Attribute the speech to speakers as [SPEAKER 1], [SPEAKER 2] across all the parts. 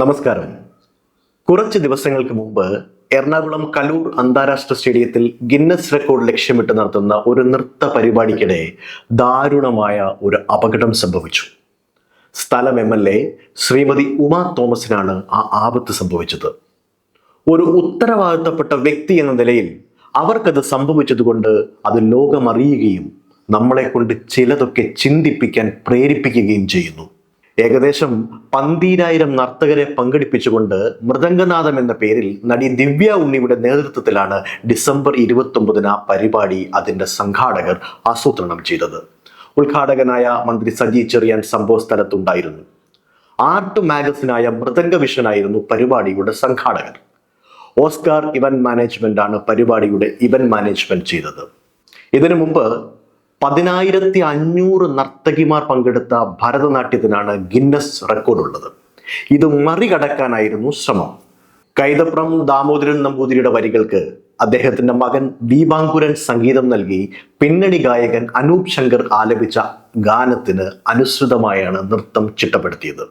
[SPEAKER 1] നമസ്കാരം. കുറച്ച് ദിവസങ്ങൾക്ക് മുമ്പ് എറണാകുളം കലൂർ അന്താരാഷ്ട്ര സ്റ്റേഡിയത്തിൽ ഗിന്നസ് റെക്കോർഡ് ലക്ഷ്യമിട്ട് നടത്തുന്ന ഒരു നൃത്ത പരിപാടിക്കിടെ ദാരുണമായ ഒരു അപകടം സംഭവിച്ചു. സ്ഥലം M L A Shrimati Uma തോമസിനാണ് ആ ആപത്ത് സംഭവിച്ചത്. ഒരു ഉത്തരവാദിത്തപ്പെട്ട വ്യക്തി എന്ന നിലയിൽ അവർക്കത് സംഭവിച്ചതുകൊണ്ട് അത് ലോകമറിയുകയും നമ്മളെ കൊണ്ട് ചിലതൊക്കെ ചിന്തിപ്പിക്കാൻ പ്രേരിപ്പിക്കുകയും ചെയ്യുന്നു. ഏകദേശം പന്തീരായിരം നർത്തകരെ പങ്കെടുപ്പിച്ചുകൊണ്ട് മൃദംഗനാഥം എന്ന പേരിൽ നടി ദിവ്യ ഉണ്ണിയുടെ നേതൃത്വത്തിലാണ് ഡിസംബർ ഇരുപത്തി ഒമ്പതിന് ആ പരിപാടി അതിന്റെ സംഘാടകർ ആസൂത്രണം ചെയ്തത്. ഉദ്ഘാടകനായ മന്ത്രി സജി ചെറിയാൻ സംഭവ സ്ഥലത്തുണ്ടായിരുന്നു. ആർട്ട് മാഗസിനായ മൃദംഗ വിഷനായിരുന്നു പരിപാടിയുടെ സംഘാടകർ. ഓസ്കാർ ഇവന്റ് മാനേജ്മെന്റ് ആണ് പരിപാടിയുടെ ഇവന്റ് മാനേജ്മെന്റ് ചെയ്തത്. ഇതിനു മുമ്പ് പതിനായിരത്തി അഞ്ഞൂറ് നർത്തകിമാർ പങ്കെടുത്ത ഭരതനാട്യത്തിനാണ് ഗിന്നസ് റെക്കോർഡ് ഉള്ളത് ഇത് മറികടക്കാനായിരുന്നു ശ്രമം. കൈതപ്രം ദാമോദരൻ നമ്പൂതിരിയുടെ വരികൾക്ക് അദ്ദേഹത്തിന്റെ മകൻ ദീപാങ്കുരൻ സംഗീതം നൽകി പിന്നണി ഗായകൻ അനൂപ് ശങ്കർ ആലപിച്ച ഗാനത്തിന് അനുസൃതമായാണ് നൃത്തം ചിട്ടപ്പെടുത്തിയത്.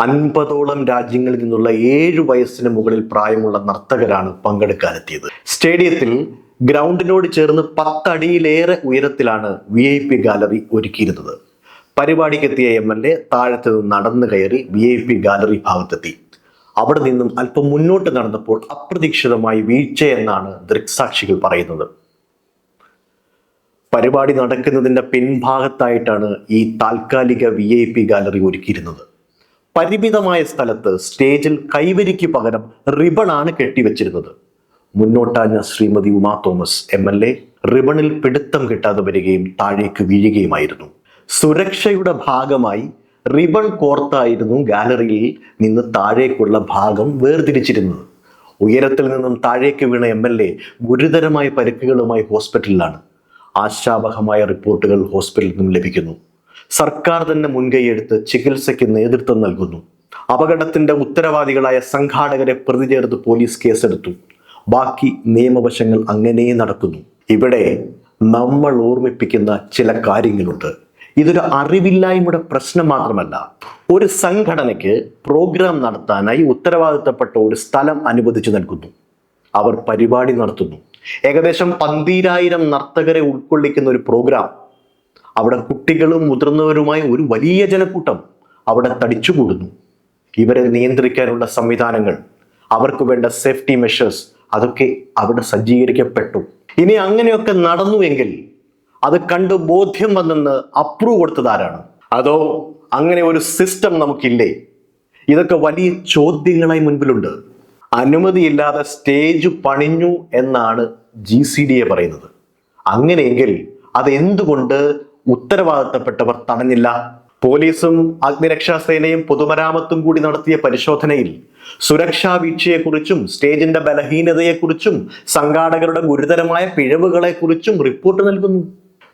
[SPEAKER 1] അൻപതോളം രാജ്യങ്ങളിൽ നിന്നുള്ള ഏഴു വയസ്സിന് മുകളിൽ പ്രായമുള്ള നർത്തകരാണ് പങ്കെടുക്കാനെത്തിയത്. സ്റ്റേഡിയത്തിൽ ഗ്രൗണ്ടിനോട് ചേർന്ന് പത്തടിയിലേറെ ഉയരത്തിലാണ് വി ഐ പി ഗാലറി ഒരുക്കിയിരുന്നത്. പരിപാടിക്കെത്തിയ എം എൽ എ താഴത്ത് നിന്ന് നടന്നു കയറി വി ഐ പി ഗാലറി ഭാഗത്തെത്തി. അവിടെ നിന്നും അല്പം മുന്നോട്ട് നടന്നപ്പോൾ അപ്രതീക്ഷിതമായി വീഴ്ചയെന്നാണ് ദൃക്സാക്ഷികൾ പറയുന്നത്. പരിപാടി നടക്കുന്നതിന്റെ പിൻഭാഗത്തായിട്ടാണ് ഈ താൽക്കാലിക വി ഐ പി ഗാലറി ഒരുക്കിയിരുന്നത്. പരിമിതമായ സ്ഥലത്ത് സ്റ്റേജിൽ കൈവരിക്ക് പകരം റിബണാണ് കെട്ടിവെച്ചിരുന്നത്. മുന്നോട്ടാഞ്ഞ Shrimati Uma Thomas M L A റിബണിൽ പിടുത്തം കിട്ടാതെ വരികയും താഴേക്ക് വീഴുകയുമായിരുന്നു. സുരക്ഷയുടെ ഭാഗമായി റിബൺ കോർത്തായിരുന്നു ഗാലറിയിൽ നിന്ന് താഴേക്കുള്ള ഭാഗം വേർതിരിച്ചിരുന്നത്. ഉയരത്തിൽ നിന്നും താഴേക്ക് വീണ എം എൽ എ ഗുരുതരമായ പരിക്കുകളുമായി ഹോസ്പിറ്റലിലാണ്. ആശാവഹമായ റിപ്പോർട്ടുകൾ ഹോസ്പിറ്റലിൽ നിന്നും ലഭിക്കുന്നു. സർക്കാർ തന്നെ മുൻകൈയെടുത്ത് ചികിത്സയ്ക്ക് നേതൃത്വം നൽകുന്നു. അപകടത്തിന്റെ ഉത്തരവാദികളായ സംഘാടകരെ പ്രതി ചേർത്ത് പോലീസ് കേസെടുത്തു. ബാക്കി നിയമവശങ്ങൾ അങ്ങനെ നടക്കുന്നു. ഇവിടെ നമ്മൾ ഓർമ്മിപ്പിക്കുന്ന ചില കാര്യങ്ങളുണ്ട്. ഇതൊരു അറിവില്ലായ്മയുടെ പ്രശ്നം മാത്രമല്ല. ഒരു സംഘടനയ്ക്ക് പ്രോഗ്രാം നടത്താനായി ഉത്തരവാദിത്തപ്പെട്ട ഒരു സ്ഥലം അനുവദിച്ചു നൽകുന്നു. അവർ പരിപാടി നടത്തുന്നു. ഏകദേശം പന്തീരായിരം നർത്തകരെ ഉൾക്കൊള്ളിക്കുന്ന ഒരു പ്രോഗ്രാം അവിടെ കുട്ടികളും മുതിർന്നവരുമായി ഒരു വലിയ ജനക്കൂട്ടം അവിടെ തടിച്ചുകൂടുന്നു. ഇവരെ നിയന്ത്രിക്കാനുള്ള സംവിധാനങ്ങൾ അവർക്ക് വേണ്ട സേഫ്റ്റി മെഷേഴ്സ് അതൊക്കെ അവിടെ സജ്ജീകരിക്കപ്പെട്ടു. ഇനി അങ്ങനെയൊക്കെ നടന്നുവെങ്കിൽ അത് കണ്ട് ബോധ്യം വന്നെന്ന് അപ്രൂവ് കൊടുത്തതാരാണ് അതോ അങ്ങനെ ഒരു സിസ്റ്റം നമുക്കില്ലേ? ഇതൊക്കെ വലിയ ചോദ്യങ്ങളായി മുൻപിലുണ്ട്. അനുമതിയില്ലാതെ സ്റ്റേജ് പണിഞ്ഞു എന്നാണ് ജി സി ഡി എ പറയുന്നത്. അങ്ങനെയെങ്കിൽ അത് എന്തുകൊണ്ട് ഉത്തരവാദിത്തപ്പെട്ടവർ തടഞ്ഞില്ല? പോലീസും അഗ്നിരക്ഷാ സേനയും പൊതുമരാമത്തും കൂടി നടത്തിയ പരിശോധനയിൽ സുരക്ഷാ വീഴ്ചയെക്കുറിച്ചും സ്റ്റേജിന്റെ ബലഹീനതയെക്കുറിച്ചും സംഘാടകരുടെ ഗുരുതരമായ പിഴവുകളെക്കുറിച്ചും റിപ്പോർട്ട് നൽകുന്നു.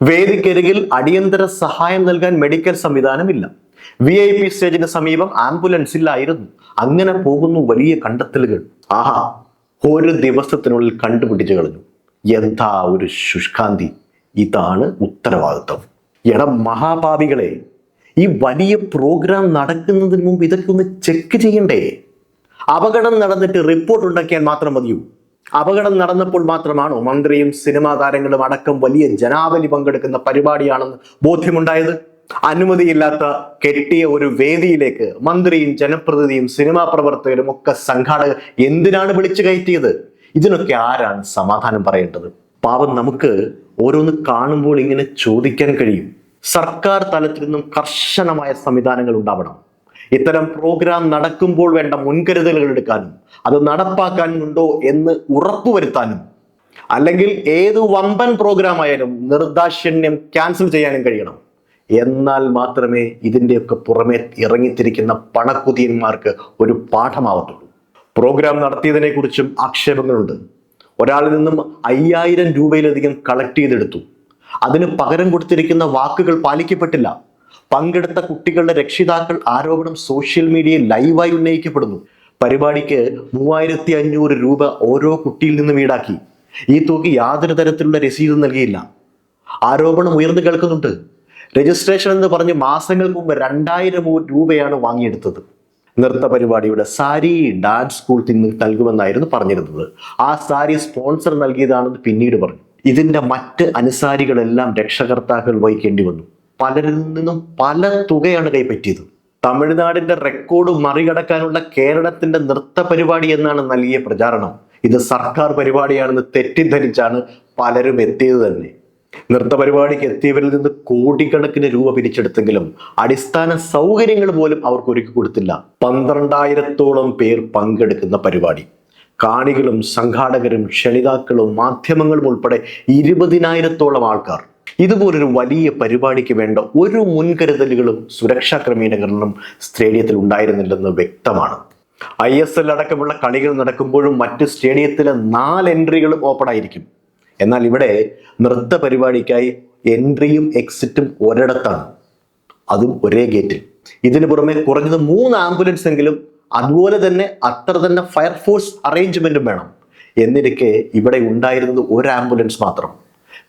[SPEAKER 1] വേദിക്കരികിൽ അടിയന്തര സഹായം നൽകാൻ മെഡിക്കൽ സംവിധാനമില്ല. വി ഐ പി സ്റ്റേജിന് സമീപം ആംബുലൻസ് ഇല്ലായിരുന്നു അങ്ങനെ പോകുന്നു വലിയ കണ്ടെത്തലുകൾ. ആഹാ ഒരു ദിവസത്തിനുള്ളിൽ കണ്ടുപിടിച്ചു കളഞ്ഞു. എന്താ ഒരു ശുഷ്കാന്തി? ഇതാണ് ഉത്തരവാദിത്വം എട മഹാപാപികളെ ഈ വലിയ പ്രോഗ്രാം നടക്കുന്നതിന് മുമ്പ് ഇതൊക്കെ ഒന്ന് ചെക്ക് ചെയ്യണ്ടേ? അപകടം നടന്നിട്ട് റിപ്പോർട്ട് ഉണ്ടാക്കിയാൽ മാത്രം മതിയോ? അപകടം നടന്നപ്പോൾ മാത്രമാണോ മന്ത്രിയും സിനിമാ താരങ്ങളും അടക്കം വലിയ ജനാവലി പങ്കെടുക്കുന്ന പരിപാടിയാണെന്ന് ബോധ്യമുണ്ടായത്? അനുമതിയില്ലാത്ത കെട്ടിയ ഒരു വേദിയിലേക്ക് മന്ത്രിയും ജനപ്രതിനിധിയും സിനിമാ പ്രവർത്തകരും ഒക്കെ സംഘാടകർ എന്തിനാണ് വിളിച്ചു കയറ്റിയത്? ഇതിനൊക്കെ ആരാണ് സമാധാനം പറയേണ്ടത്? പാവം നമുക്ക് ഓരോന്ന് കാണുമ്പോൾ ഇങ്ങനെ ചോദിക്കാൻ കഴിയും. സർക്കാർ തലത്തിൽ നിന്നും കർശനമായ സംവിധാനങ്ങൾ ഉണ്ടാവണം. ഇത്തരം പ്രോഗ്രാം നടക്കുമ്പോൾ വേണ്ട മുൻകരുതലുകൾ എടുക്കാനും അത് നടപ്പാക്കാനുണ്ടോ എന്ന് ഉറപ്പുവരുത്താനും അല്ലെങ്കിൽ ഏത് വമ്പൻ പ്രോഗ്രാം ആയാലും നിർദാക്ഷിണ്യം ക്യാൻസൽ ചെയ്യാനും കഴിയണം. എന്നാൽ മാത്രമേ ഇതിന്റെയൊക്കെ പുറമെ ഇറങ്ങിത്തിരിക്കുന്ന പണക്കുതിയന്മാർക്ക് ഒരു പാഠമാവത്തുള്ളൂ. പ്രോഗ്രാം നടത്തിയതിനെക്കുറിച്ചും ആക്ഷേപങ്ങളുണ്ട്. ഒരാളിൽ നിന്നും അയ്യായിരം രൂപയിലധികം കളക്ട് ചെയ്തെടുത്തു. അതിന് പകരം കൊടുത്തിരിക്കുന്ന വാക്കുകൾ പാലിക്കപ്പെട്ടില്ല. പങ്കെടുത്ത കുട്ടികളുടെ രക്ഷിതാക്കൾ ആരോപണം സോഷ്യൽ മീഡിയയിൽ ലൈവായി ഉന്നയിക്കപ്പെടുന്നു. പരിപാടിക്ക് മൂവായിരത്തി അഞ്ഞൂറ് രൂപ ഓരോ കുട്ടിയിൽ നിന്നും ഈടാക്കി. ഈ തുക യാതൊരു തരത്തിലുള്ള രസീത് നൽകിയില്ല. ആരോപണം ഉയർന്നു കേൾക്കുന്നുണ്ട്. രജിസ്ട്രേഷൻ എന്ന് പറഞ്ഞ് മാസങ്ങൾക്ക് മുമ്പ് രണ്ടായിരം രൂപയാണ് വാങ്ങിയെടുത്തത്. നൃത്ത പരിപാടിയുടെ സാരി ഡാൻസ് സ്കൂൾ തിന്ന് നൽകുമെന്നായിരുന്നു പറഞ്ഞിരുന്നത്. ആ സാരി സ്പോൺസർ നൽകിയതാണെന്ന് പിന്നീട് പറഞ്ഞു. ഇതിന്റെ മറ്റ് അനുസാരികളെല്ലാം രക്ഷകർത്താക്കൾ വഹിക്കേണ്ടി വന്നു. പലരിൽ നിന്നും പല തുകയാണ് കൈപ്പറ്റിയത്. തമിഴ്നാടിന്റെ റെക്കോർഡ് മറികടക്കാനുള്ള കേരളത്തിന്റെ നൃത്ത പരിപാടി എന്നാണ് നൽകിയ പ്രചാരണം. ഇത് സർക്കാർ പരിപാടിയാണെന്ന് തെറ്റിദ്ധരിച്ചാണ് പലരും എത്തിയത് തന്നെ. നൃത്ത പരിപാടിക്ക് എത്തിയവരിൽ നിന്ന് കോടിക്കണക്കിന് രൂപ പിരിച്ചെടുത്തെങ്കിലും അടിസ്ഥാന സൗകര്യങ്ങൾ പോലും അവർക്ക് ഒരുക്കി കൊടുത്തില്ല. പന്ത്രണ്ടായിരത്തോളം പേർ പങ്കെടുക്കുന്ന പരിപാടി. കാണികളും സംഘാടകരും ക്ഷണിതാക്കളും മാധ്യമങ്ങളും ഉൾപ്പെടെ ഇരുപതിനായിരത്തോളം ആൾക്കാർ ഇതുപോലൊരു വലിയ പരിപാടിക്ക് വേണ്ട ഒരു മുൻകരുതലുകളും സുരക്ഷാ ക്രമീകരണങ്ങളും സ്റ്റേഡിയത്തിൽ ഉണ്ടായിരുന്നില്ലെന്ന് വ്യക്തമാണ്. ഐ എസ് എൽ അടക്കമുള്ള കളികൾ നടക്കുമ്പോഴും മറ്റ് സ്റ്റേഡിയത്തിലെ നാല് എൻട്രികളും ഓപ്പൺ ആയിരിക്കും. എന്നാൽ ഇവിടെ നൃത്ത പരിപാടിക്കായി എൻട്രിയും എക്സിറ്റും ഒരിടത്താണ്. അതും ഒരേ ഗേറ്റിൽ ഇതിനു പുറമെ കുറഞ്ഞത് മൂന്ന് ആംബുലൻസ് എങ്കിലും അതുപോലെ തന്നെ അത്ര തന്നെ ഫയർഫോഴ്സ് അറേഞ്ച്മെന്റും വേണം. എന്നിരിക്കെ ഇവിടെ ഉണ്ടായിരുന്നത് ഒരു ആംബുലൻസ് മാത്രം.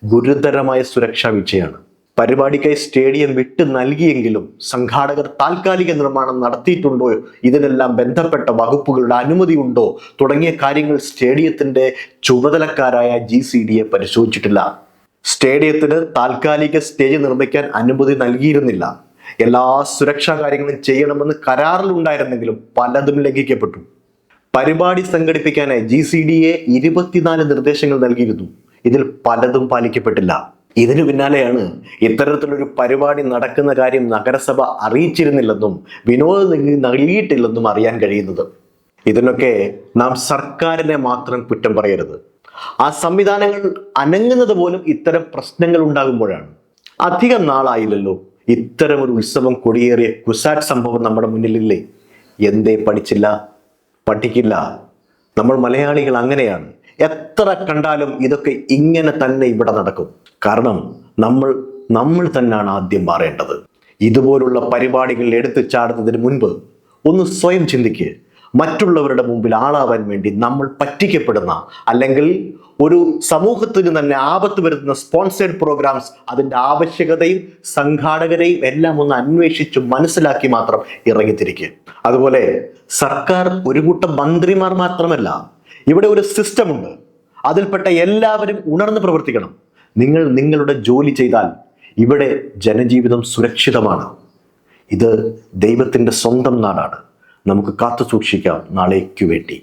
[SPEAKER 1] ഗുരുതരമായ സുരക്ഷാ വീഴ്ചയാണ്. പരിപാടിക്കായി സ്റ്റേഡിയം വിട്ട് നൽകിയെങ്കിലും സംഘാടകർ താൽക്കാലിക നിർമ്മാണം നടത്തിയിട്ടുണ്ടോ? ഇതിനെല്ലാം ബന്ധപ്പെട്ട വകുപ്പുകളുടെ അനുമതി ഉണ്ടോ? തുടങ്ങിയ കാര്യങ്ങൾ സ്റ്റേഡിയത്തിന്റെ ചുമതലക്കാരായ ജി സി ഡിയെ പരിശോധിച്ചിട്ടില്ല. സ്റ്റേഡിയത്തിന് താൽക്കാലിക സ്റ്റേജ് നിർമ്മിക്കാൻ അനുമതി നൽകിയിരുന്നില്ല. എല്ലാ സുരക്ഷാ കാര്യങ്ങളും ചെയ്യണമെന്ന് കരാറിലുണ്ടായിരുന്നെങ്കിലും പലതും ലംഘിക്കപ്പെട്ടു. പരിപാടി സംഘടിപ്പിക്കാനായി ജി സി ഡി എ ഇരുപത്തിനാല് നിർദ്ദേശങ്ങൾ നൽകിയിരുന്നു. ഇതിൽ പലതും പാലിക്കപ്പെട്ടില്ല. ഇതിനു പിന്നാലെയാണ് ഇത്തരത്തിലൊരു പരിപാടി നടക്കുന്ന കാര്യം നഗരസഭ അറിയിച്ചിരുന്നില്ലെന്നും വിനോദ നൽകിയിട്ടില്ലെന്നും അറിയാൻ കഴിയുന്നത്. ഇതിനൊക്കെ നാം സർക്കാരിനെ മാത്രം കുറ്റം പറയരുത്. ആ സംവിധാനങ്ങൾ അനങ്ങുന്നത് പോലും ഇത്തരം പ്രശ്നങ്ങൾ ഉണ്ടാകുമ്പോഴാണ്. അധികം നാളായില്ലല്ലോ. ഇത്തരം ഒരു ഉത്സവം കൊടിയേറിയ കുസാറ്റ് സംഭവം നമ്മുടെ മുന്നിലില്ലേ? എന്തേ പഠിച്ചില്ല? പഠിക്കില്ല. നമ്മൾ മലയാളികൾ അങ്ങനെയാണ്. എത്ര കണ്ടാലും ഇതൊക്കെ ഇങ്ങനെ തന്നെ ഇവിടെ നടക്കും. കാരണം നമ്മൾ നമ്മൾ തന്നെയാണ് ആദ്യം മാറേണ്ടത്. ഇതുപോലുള്ള പരിപാടികൾ എടുത്തു ചാടുന്നതിന് മുൻപ് ഒന്ന് സ്വയം ചിന്തിക്ക്. മറ്റുള്ളവരുടെ മുമ്പിൽ ആളാവാൻ വേണ്ടി നമ്മൾ പറ്റിക്കപ്പെടുന്ന അല്ലെങ്കിൽ ഒരു സമൂഹത്തിന് തന്നെ ആപത്ത് വരുത്തുന്ന സ്പോൺസേഡ് പ്രോഗ്രാംസ് അതിന്റെ ആവശ്യകതയും സംഘാടകരെയും എല്ലാം ഒന്ന് അന്വേഷിച്ച് മനസ്സിലാക്കി മാത്രം ഇറങ്ങിത്തിരിക്കുക. അതുപോലെ സർക്കാർ ഒരു കൂട്ടം മന്ത്രിമാർ മാത്രമല്ല ഇവിടെ ഒരു സിസ്റ്റമുണ്ട് അതിൽപ്പെട്ട എല്ലാവരും ഉണർന്ന് പ്രവർത്തിക്കണം. നിങ്ങൾ നിങ്ങളുടെ ജോലി ചെയ്താൽ ഇവിടെ ജനജീവിതം സുരക്ഷിതമാണ്. ഇത് ദൈവത്തിന്റെ സ്വന്തം നാടാണ്. നമുക്ക് കാത്തു സൂക്ഷിക്കാം നാളേക്കു വേണ്ടി.